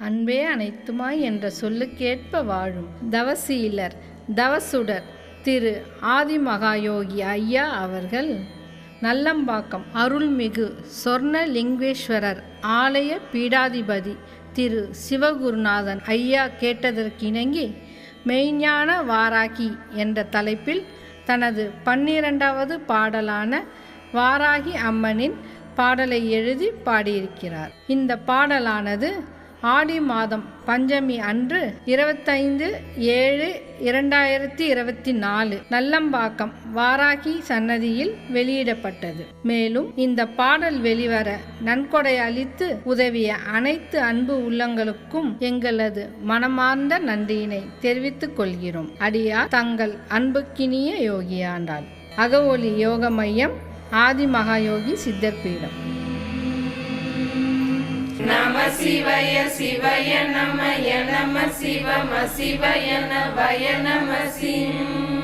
அன்பே அனைத்துமாய் என்ற சொல்லுக்கேற்ப வாழும் தவசீலர் தவசுடர் திரு ஆதிமகாயோகி ஐயா அவர்கள் நல்லம்பாக்கம் அருள்மிகு சொர்ண லிங்கேஸ்வரர் ஆலய பீடாதிபதி திரு சிவகுருநாதன் ஐயா கேட்டதற்கிணங்கி மெய்ஞான வாராகி என்ற தலைப்பில் தனது பன்னிரண்டாவது பாடலான வாராகி அம்மனின் பாடலை எழுதி பாடியிருக்கிறார். இந்த பாடலானது ஆடி மாதம் பஞ்சமி அன்று இருபத்தைந்து ஏழு இரண்டாயிரத்தி இருபத்தி நாலு நல்லம்பாக்கம் வாராகி சன்னதியில் வெளியிடப்பட்டது. மேலும் இந்த பாடல் வெளிவர நன்கொடை அளித்து உதவிய அனைத்து அன்பு உள்ளங்களுக்கும் எங்களது மனமார்ந்த நன்றியினை தெரிவித்துக் கொள்கிறோம். அடியார் தங்கள் அன்புக்கினிய யோகியாண்டாள். அகவொலி யோக மையம் ஆதி மகாயோகி பீடம். சிவய சிவய நமய நம சிவம சிவய நவய நம சிம்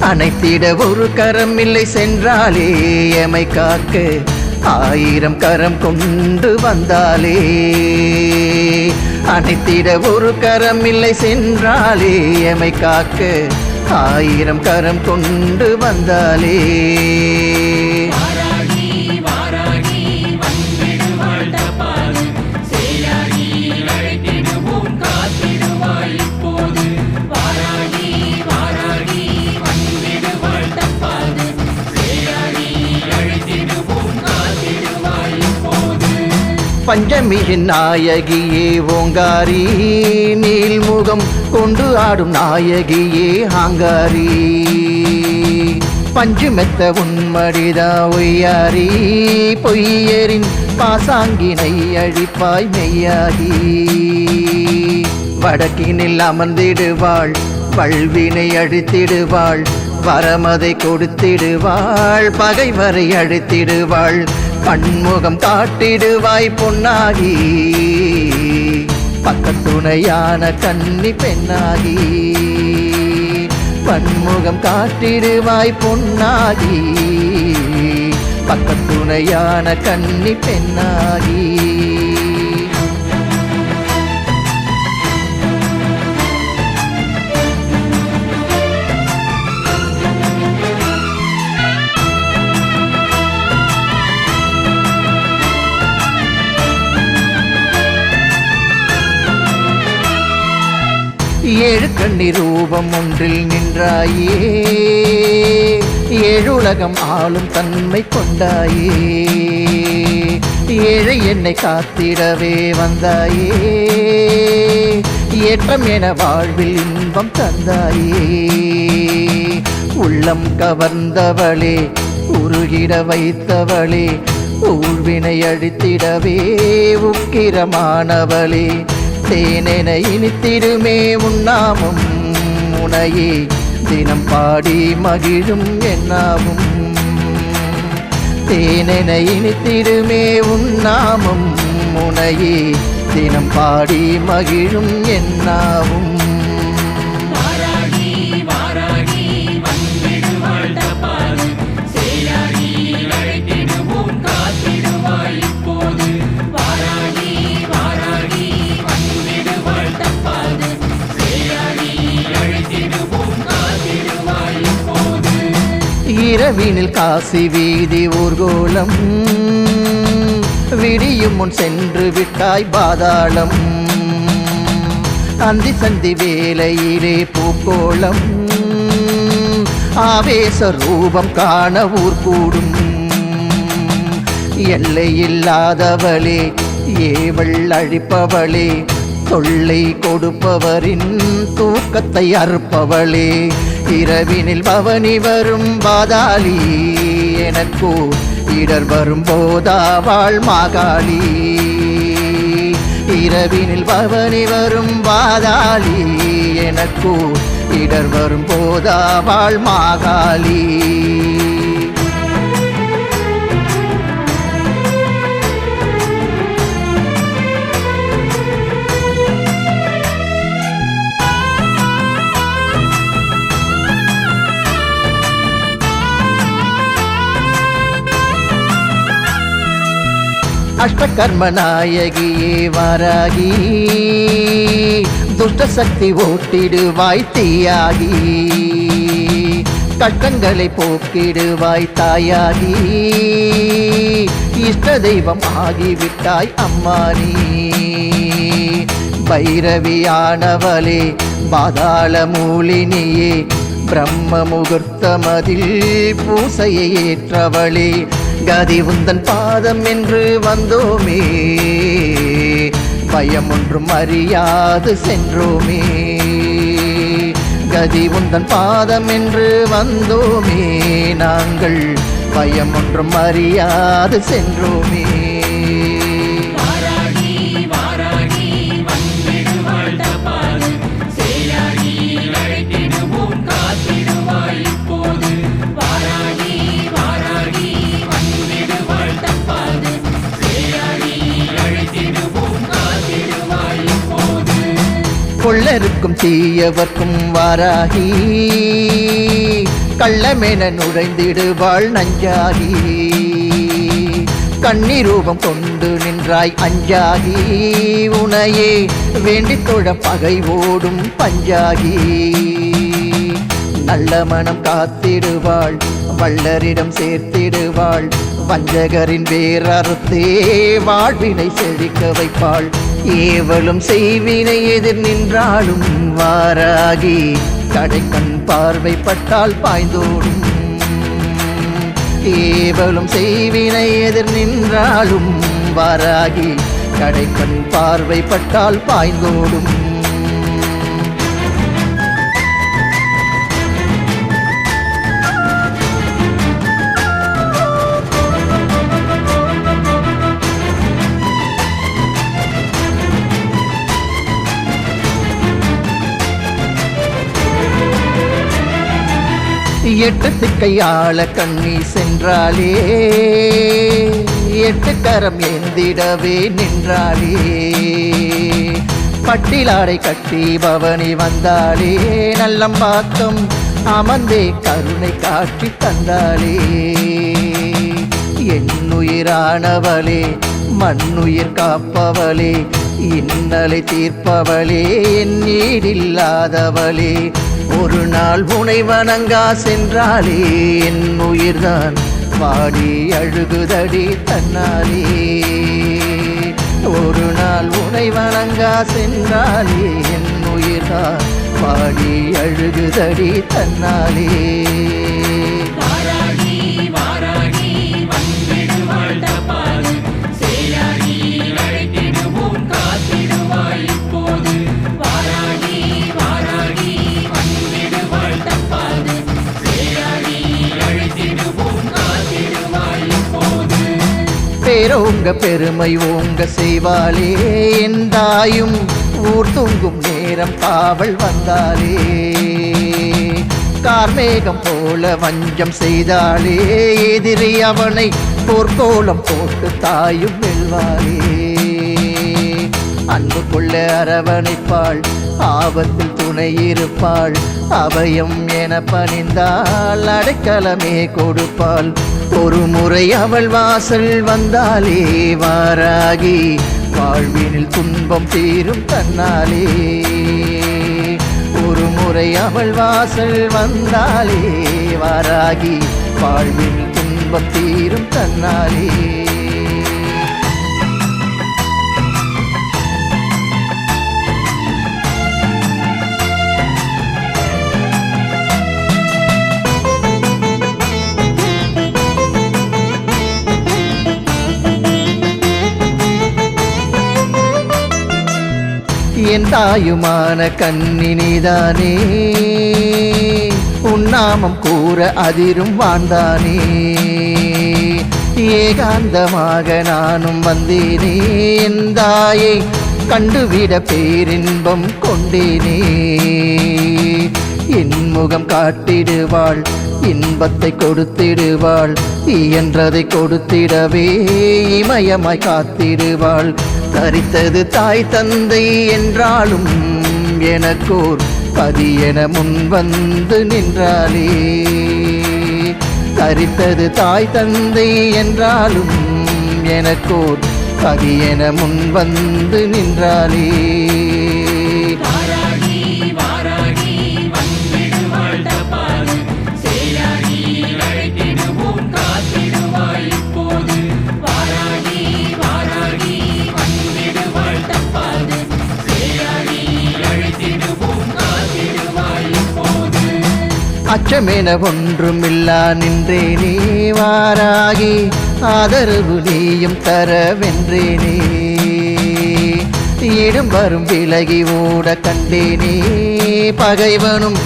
அனைத்திட ஒரு கரம் இல்லை சென்றாலே எமை காக்க ஆயிரம் கரம் கொண்டு வந்தாலே. அனைத்திட ஒரு கரம் இல்லை சென்றாலே எமை காக்க ஆயிரம் கரம் கொண்டு வந்தாலே. பஞ்சமியின் நாயகியே ஓங்காரி நீல்முகம் கொண்டு ஆடும் நாயகியே ஆங்காரி. பஞ்சு மெத்த உன்மடிதா ஒய்யாரி பொய்யரின் பாசாங்கினை அழிப்பாய் மெய்யாகி. வடக்கினில் அமர்ந்திடுவாள் வல்வினை அழித்திடுவாள் வரமதை கொடுத்திடுவாள் பகைவரை அழித்திடுவாள் பன்முகம் காட்டிடுவாய் பொன்னாகி. பக்கத்துணையான கன்னி பெண்ணாகி. பன்முகம் காட்டிடுவாய் பொன்னாகி. பக்கத்துணையான கன்னி பெண்ணாகி. ஏழு கண்ணி ரூபம் ஒன்றில் நின்றாயே. ஏழுலகம் ஆளும் தன்மை கொண்டாயே. ஏழை என்னை காத்திடவே வந்தாயே. ஏற்றம் என வாழ்வில் இன்பம் தந்தாயே. உள்ளம் கவர்ந்தவளே உருகிட வைத்தவளே ஊழ்வினை அழித்திடவே உக்கிரமானவளே. தேனென இனித்திடுமே உண்ணாமும். உனையே தினம் பாடி மகிழும் என்னாமும் தேனென இனித்திடுமே உண்ணாமும். உனையே தினம் பாடி மகிழும் என்னாவும். இரவினில் காசி வீதி ஊர்கோலம். விடியும் முன் சென்று விட்டாய் பாதாளம். அந்தி சந்தி வேலையிலே பூக்கோளம். ஆவேச ரூபம் காண ஊர் கூடும். எல்லை இல்லாதவளே ஏவள் அழிப்பவளே தொல்லை கொடுப்பவரின் தூக்கத்தை அறுப்பவளே. இரவினில் பவனி வரும் பாதாளி எனக்கோ இடர் வரும் போதாவாள் மாகாளி. இரவினில் பவனி வரும் பாதாளி எனக்கோ இடர் வரும் போதாவாள் மாகாளி. அஷ்டகர்ம நாயகியே வாராகி துஷ்ட சக்தி ஓட்டிடுவாய் தீயாகி கஷ்டங்களை போக்கிடுவாய் தாயாகி இஷ்ட தெய்வம் ஆகிவிட்டாய் அம்மானி. பைரவியானவளே பாதாள மூலினியே பிரம்ம முகூர்த்தமதில் பூசையை ஏற்றவளே கதி உந்தன் பாதம் என்று வந்தோமே. பயம் ஒன்றும் அறியாது சென்றோமே. கதி உந்தன் பாதம் என்று வந்தோமே. நாங்கள் பயம் ஒன்றும் அறியாது சென்றோமே. கொள்ளருக்கும் தீயவர்க்கும் வாராகி. கள்ளமென நுழைந்திடுவாள் நஞ்சாகி. கண்ணீரூபம் கொண்டு நின்றாய் அஞ்சாகி. உனையே வேண்டித் தொழ பகை ஓடும் பஞ்சாகி. நல்ல மனம் காத்திடுவாள் வள்ளரிடம் சேர்த்திடுவாள். வஞ்சகரின் வேறறுத்தே வாழ்வினை செழிக்க வைப்பாள். ஏவலும் செய்வினை எதிர் நின்றாலும் வாராகி கடைக்கண் பார்வைப்பட்டால் பாய்ந்தோடும். ஏவலும் செய்வினை எதிர் நின்றாலும் வாராகி கடைக்கண் பார்வைப்பட்டால் பாய்ந்தோடும். எட்டு கையாள கண்ணி சென்றாலே எட்டு கரம் எந்திடவே நின்றாலே. பட்டிலாடை கட்டி பவனி வந்தாலே பார்த்தும் அமர்ந்தே கருணை காட்சி தந்தாளே என்னுயிரானவளே மண்ணுயிர் காப்பவளே இன்னலை தீர்ப்பவளே என் நீடில்லாதவளே. ஒரு நாள் உனை வணங்கா சென்றாலே என் உயிர்தான் பாடி அழுகுதடி தன்னாலே. ஒரு நாள் உனை வணங்கா சென்றாலே என் உயிர்தான் பாடி அழுகுதடி தன்னாலே. பேரோங்க பெருமை ஓங்க செய்வாளே. என்றாயும் ஊர் தூங்கும் நேரம் காவல் வந்தாளே. கார்மேகம் போல வஞ்சம் செய்தாளே. எதிரி அவனை போர்க்கோலம் போட்டு தாயும் வெல்வாளே. அன்பு கொள்ள அரவணைப்பாள் ஆபத்தில் துணை இருப்பாள் அபயம் என பணிந்தால் அடைக்கலமே கொடுப்பாள். ஒரு முறை அவள் வாசல் வந்தாலே வாராகி வாழ்வினில் துன்பம் தீரும் தன்னாலே. ஒரு முறை அவள் வாசல் வந்தாலே வாராகி வாழ்வினில் துன்பம் தீரும் தன்னாலே. என் தாயுமான கண்ணினிதானே. உன்னாமம் கூற அதிரும் வாழ்ந்தானே. ஏகாந்தமாக நானும் வந்தேனே. என் தாயை கண்டுவிட பேரின்பம் கொண்டேனே. முகம் காட்டிடுவாள் இன்பத்தை கொடுத்திடுவாள் இயன்றதை கொடுத்திடவே இமயமாய் காத்திடுவாள். தரித்தது தாய் தந்தை என்றாலும் எனக்கோர் பதியென முன் வந்து நின்றாளே. தரித்தது தாய் தந்தை என்றாலும் எனக்கோர் என முன் வந்து நின்றாளே. அச்சமென ஒன்றுமில்லா நின்றேனே வாராகி ஆதரவு நீயும் தரவென்றேனே. இடம் வரும் விலகி ஓட கண்டேனே பகைவனும்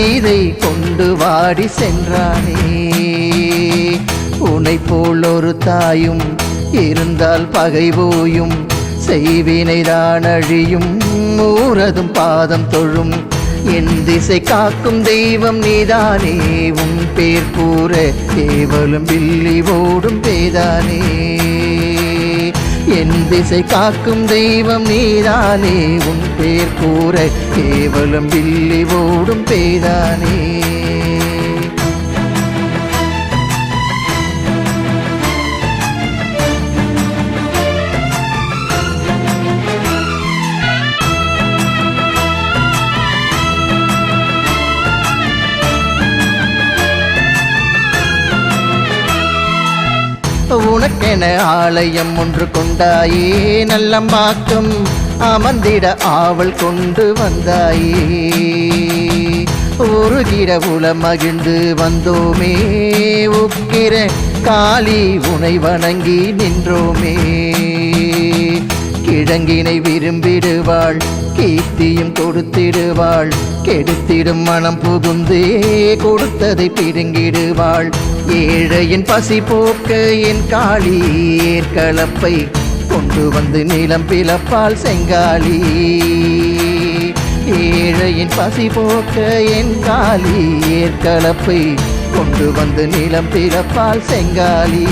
ஈதை கொண்டு வாடி சென்றானே. உனை போல் ஒரு தாயும் இருந்தால் பகை போயும் செய்வினைதான் அழியும் ஊரதும் பாதம் தொழும் என் திசை காக்கும் தெய்வம் நீதானே. உன் பேர் கூற கேவலும் பில்லி ஓடும் பேதானே. என் திசை காக்கும் தெய்வம் நீதானே. உன் பேர் கூற கேவலம் பில்லி ஓடும் பேதானே. உனக்கென ஆலயம் ஒன்று கொண்டாயே நல்லம்மாக்கும் அமர்ந்திட ஆவல் கொண்டு வந்தாயே. உருகிட உல மகிழ்ந்து வந்தோமே உக்கிற காளி உனை வணங்கி நின்றோமே. கிழங்கினை விரும்பிடுவாள் கீர்த்தியும் கொடுத்திடுவாள். கெடுத்திடும் மனம் புகுந்தே கொடுத்ததை பிடுங்கிடுவாள். ஏழையின் பசி போக்க என் காளி ஏற்களப்பை கொண்டு வந்து நிலம் பிளப்பால் செங்காளி ஏழையின் பசி போக்க என் காளி ஏற்களப்பை கொண்டு வந்து நிலம் பிளப்பால் செங்காளி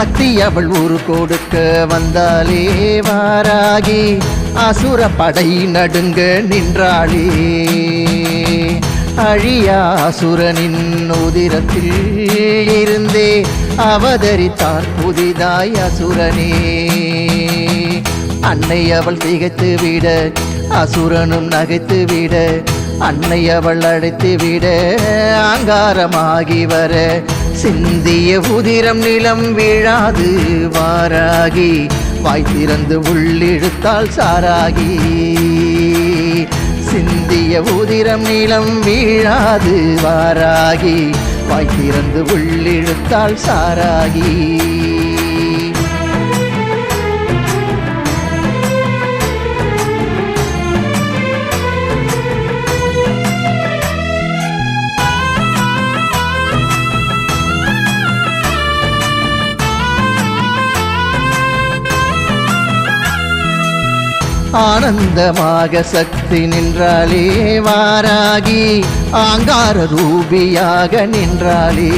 சக்தி அவள் ஊரு கொடுக்க வந்தாலே வாராகி. அசுர படை நடுங்க நின்றாளே. அழியா அசுரனின் உதிரத்தில் இருந்தே அவதரித்தான் புதிதாய் அசுரனே. அன்னை அவள் திகைத்து விட அசுரனும் நகைத்து விட அன்னை அவள் அழைத்து விட அங்காரமாகி வர சிந்திய உதிரம் நிலம் வீழாது வாராகி. வாய் திறந்து உள்ளிழுத்தால் சாராகி. சிந்திய உதிரம் நிலம் வீழாது வாராகி. வாய் திறந்து உள்ளிழுத்தால் சாராகி. ஆனந்தமாக சக்தி நின்றாலே வாராகி ஆங்கார ரூபியாக நின்றாலே.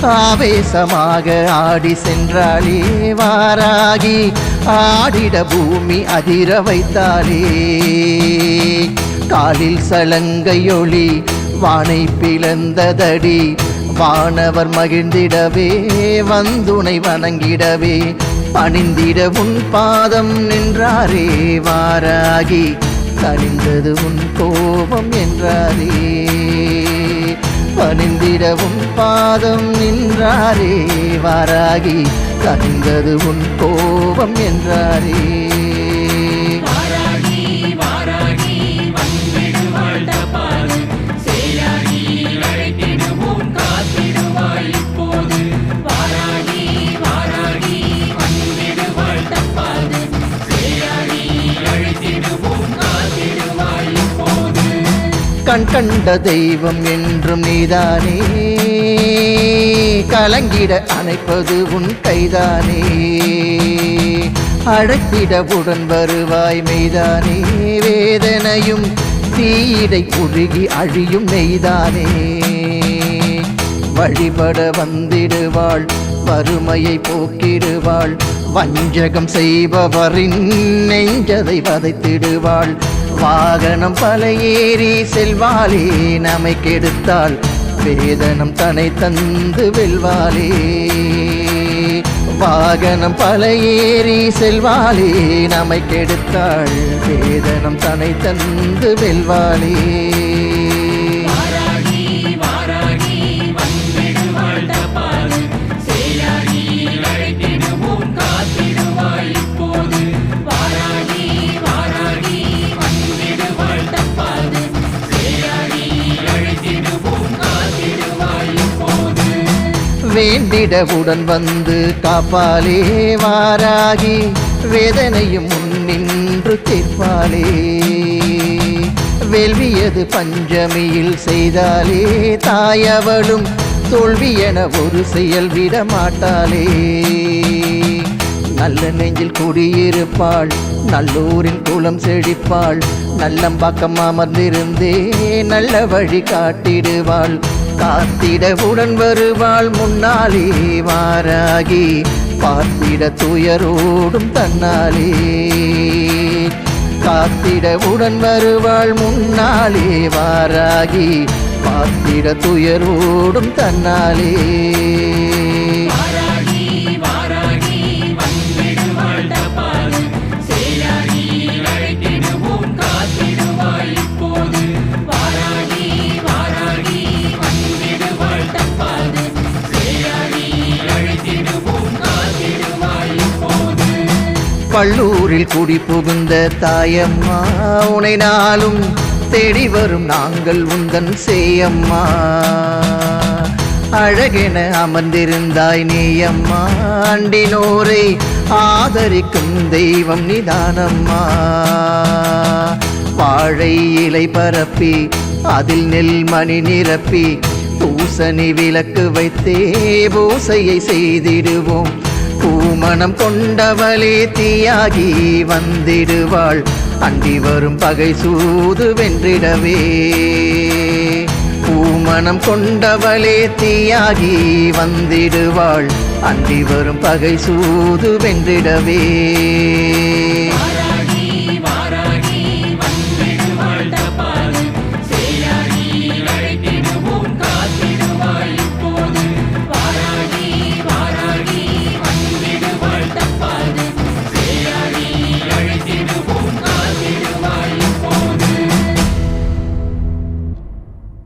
ஆவேசமாக ஆடி சென்றாலே வாராகி ஆடிட பூமி அதிர வைத்தாலே. காலில் சலங்கையொளி வானை பிளந்ததடி வானவர் மகிழ்ந்திடவே வந்துனை வணங்கிடவே பணிந்திட உன் பாதம் நின்றாரே வாராகி கனிந்தது உன் கோபம் என்றாரே. பணிந்திட உன் பாதம் நின்றாரே வாராகி கனிந்தது உன் கோபம் என்றாரே. கண்ட தெய்வம் என்றும் நீதானே. கலங்கிட அணைப்பது உன் கைதானே. அழைத்திட உடன் வருவாய் மெய்தானே. வேதனையும் தீயிடை உருகி அழியும் நெய்தானே வழிபட வந்திடுவாள் வறுமையை போக்கிடுவாள். வஞ்சகம் செய்பவரின் நெஞ்சதை வதைத்திடுவாள். வாகனம் பல ஏறி செல்வாளே நம்மை கெடுத்தாள் வேதனம் தனை தந்து வெல்வாளே. வாகனம் பல ஏறி செல்வாளே நம்மை கெடுத்தாள் வேதனம் தனை தந்து வெல்வாளே. வேண்டிட உடன் வந்து காப்பாலே வாராகி வேதனையும் முன்னின்று கேட்பாளே வேள்வியது பஞ்சமியில் செய்தாலே தாயவளும் தோல்வி என ஒரு செயல் விட மாட்டாளே நல்ல நெஞ்சில் குடியிருப்பாள் நல்லூரின் குளம் செழிப்பாள் நல்லம்பாக்கம் அமர்ந்திருந்தே நல்ல வழி காட்டிடுவாள். காத்திட உடன் வருவாள் முன்னாலே மாறாகி பார்த்திட துயரோடும் தன்னாலே. காத்திட உடன் வருவாள் முன்னாலே வாராகி. பார்த்திட துயரோடும் தன்னாலே. பள்ளூரில் குடி புகுந்த தாயம்மா உனை நாளும் தேடி வரும் நாங்கள் உந்தன் சேயம்மா. அழகென அமர்ந்திருந்தாய் நீயம்மா அண்டினோரை ஆதரிக்கும் தெய்வம் நிதானம்மா. வாழை இலை பரப்பி அதில் நெல் மணி நிரப்பி பூசணி விளக்கு வைத்தே பூசையை செய்திடுவோம். மனம் கொண்டவளே தீயாகி வந்திடுவாள். அண்டி வரும் பகை சூது வென்றிடவே. பூமணம் கொண்டவளே தீயாகி வந்திடுவாள். அண்டி வரும் பகை சூது வென்றிடவே.